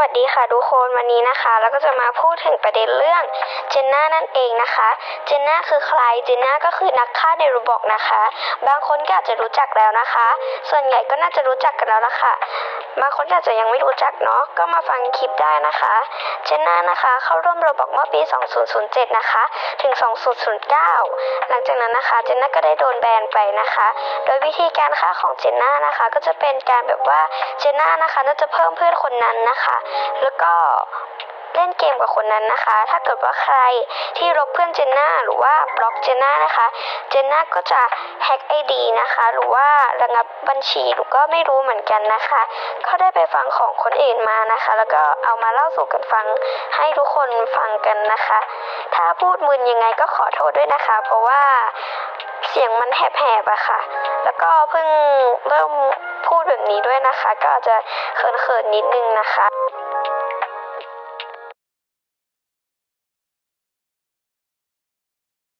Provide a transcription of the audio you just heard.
วัสดีค่ะทุกคนวันนี้นะคะเราก็จะมาพูดถึงประเด็นเรื่องเจนน่านั่นเองนะคะเจนน่าคือใครเจนน่าก็คือนักฆ่าในรูบอกนะคะ บางคนก็อาจจะรู้จักแล้วนะคะ ส่วนใหญ่ก็น่าจะรู้จักกันแล้วละค่ะ บางคนอาจจะยังไม่รู้จักเนาะก็มาฟังคลิปได้นะคะเจนน่านะคะ เข้าร่วมโรบอกเมื่อปี 2007 นะคะ ถึง 2009 หลังจากนั้นนะคะเจนน่าก็ได้โดนแบนไปนะคะ โดยวิธีการฆ่าของเจนน่านะคะ ก็จะเป็นการแบบว่าเจนน่านะคะน่าจะเพิ่มเพื่อนคนนั้นนะคะ แล้วก็ เล่นเกมกับคนนั้นนะคะ ถ้าเกิดว่าใครที่ลบเพื่อนเจนน่าหรือว่าบล็อกเจนน่านะคะ เจนน่าก็จะแฮ็กไอดีนะคะ หรือว่าระงับบัญชีหรือก็ไม่รู้เหมือนกันนะคะเขาได้ไปฟังของคนอื่นมานะคะ แล้วก็เอามาเล่าสู่กันฟังให้ทุกคนฟังกันนะคะ ถ้าพูดมึนยังไงก็ขอโทษด้วยนะคะ เพราะว่าเสียงมันแหบๆอะค่ะ แล้วก็เพิ่งเริ่มพูดแบบนี้ด้วยนะคะ ก็อาจจะเขินๆนิดนึงนะคะ